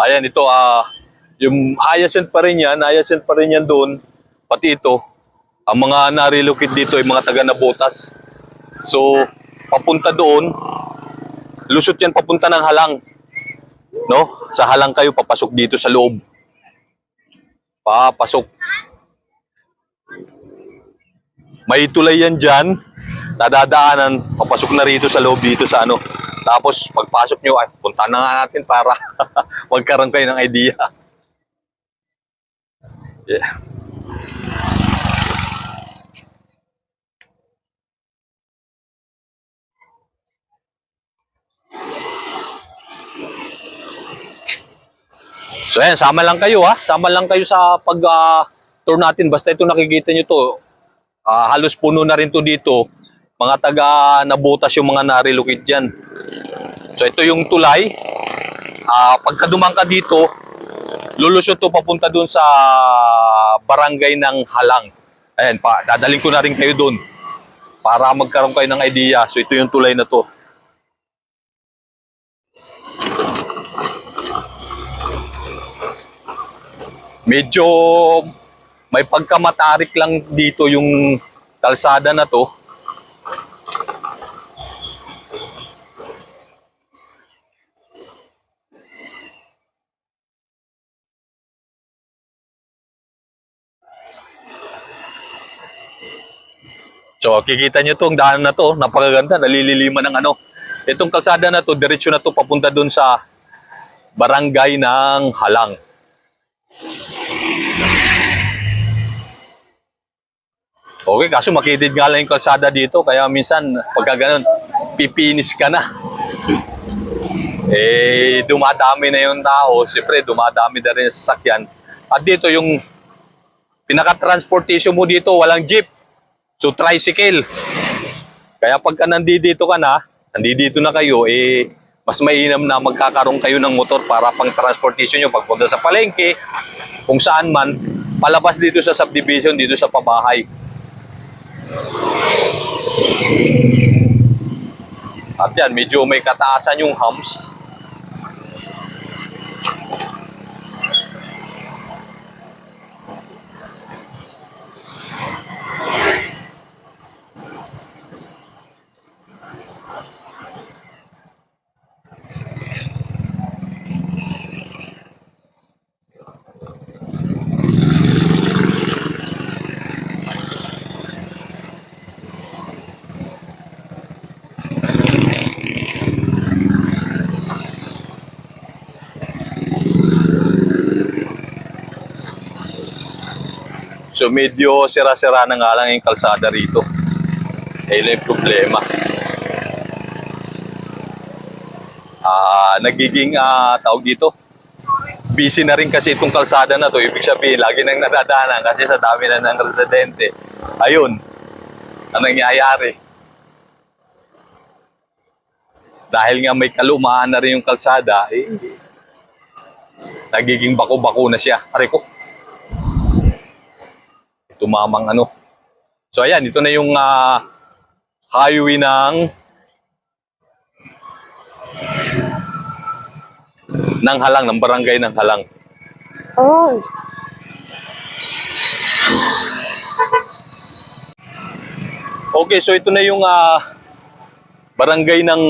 Ayan, ito, ah, yung hyacinth pa rin yan, hyacinth pa rin yan doon. Pati ito, ang mga narilocate dito ay mga taga Nabotas. So, papunta doon, lusot yan papunta ng halang. No? Sa halang kayo, papasok dito sa loob. Papasok. May tulay yan dyan, nadadaanan, papasok na rito sa loob dito sa ano. Tapos pagpasok nyo, ay, punta na nga natin para magkaroon kayo ng idea. Yeah. So ayan, sama lang kayo ha. Sama lang kayo sa pag ah, tour natin. Basta ito nakikita nyo to. ah, halos puno na rin to dito. Mga taga nabutas yung mga narilocate dyan. So ito yung tulay. Ah, pagka dumang ka dito, lulusot to papunta dun sa barangay ng Halang. Ayan, pa, dadaling ko na rin kayo dun para magkaroon kayo ng idea. So ito yung tulay na to. Medyo may pagkamatarik lang dito yung kalsada na to. So, kikita nyo tong daan na to, napakaganda, nalililiman ng ano. Itong kalsada na to, diretsyo na to papunta dun sa barangay ng Halang. Okay, kaso makitid nga lang yung kalsada dito, kaya minsan, pagka ganun, pipinis ka na. Eh, dumadami na yung tao, siyempre, dumadami na rin yung sasakyan. At dito, yung pinaka-transportation mo dito, walang jeep. So, tricycle. Kaya pagka nandito ka na, nandito na kayo, eh, mas mainam na magkakaroon kayo ng motor para pang transportation nyo pagpunta sa palengke, kung saan man, palabas dito sa subdivision, dito sa pabahay. At yan, medyo may kataasan yung humps. So medyo sira-sira na nga lang yung kalsada rito. Eh, yun yung problema. Ah, nagiging ah, tawag dito. Busy na rin kasi itong kalsada na to. Ibig sabihin, lagi nang nadadaanan kasi sa dami na ng residente. Ayun, ang nangyayari. Dahil nga may kalumaan na rin yung kalsada, eh, nagiging bako-bako na siya. Aray ko, tumamang ano. So ayan, ito na yung ah, highway ng ng Halang, ng barangay ng Halang. Oh, Okay, so ito na yung ah, barangay ng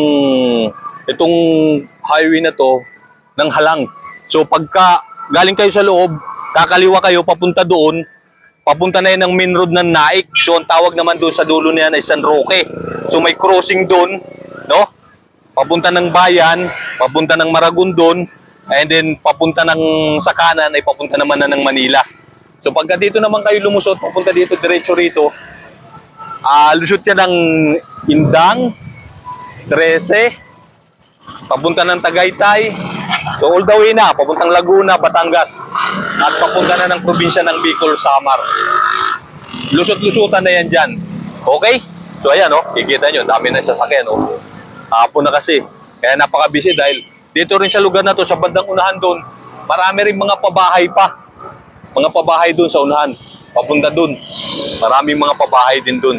itong highway na to ng Halang. So pagka galing kayo sa loob, kakaliwa kayo papunta doon, papunta na yan ng main road ng Naik. So ang tawag naman doon sa dulo niyan ay San Roque. So may crossing doon, no? Papunta ng bayan, papunta ng Maragondon, and then papunta ng sa kanan ay papunta naman na ng Manila. So pagka dito naman kayo lumusot, papunta dito diretso rito, Ah, lusot yan ng Indang, 13, papunta ng Tagaytay, so all the way na, papuntang Laguna, Batangas, at papunta na ng probinsya ng Bicol, Samar. Lusot-lusutan na yan dyan. Okay? So ayan, oh, kikita nyo, dami na sasakyan, oh. Hapon na kasi. Kaya napaka-busy dahil dito rin sa lugar na to, sa bandang unahan doon, marami rin mga pabahay pa. Mga pabahay doon sa unahan. Papunta doon. Maraming mga pabahay din doon.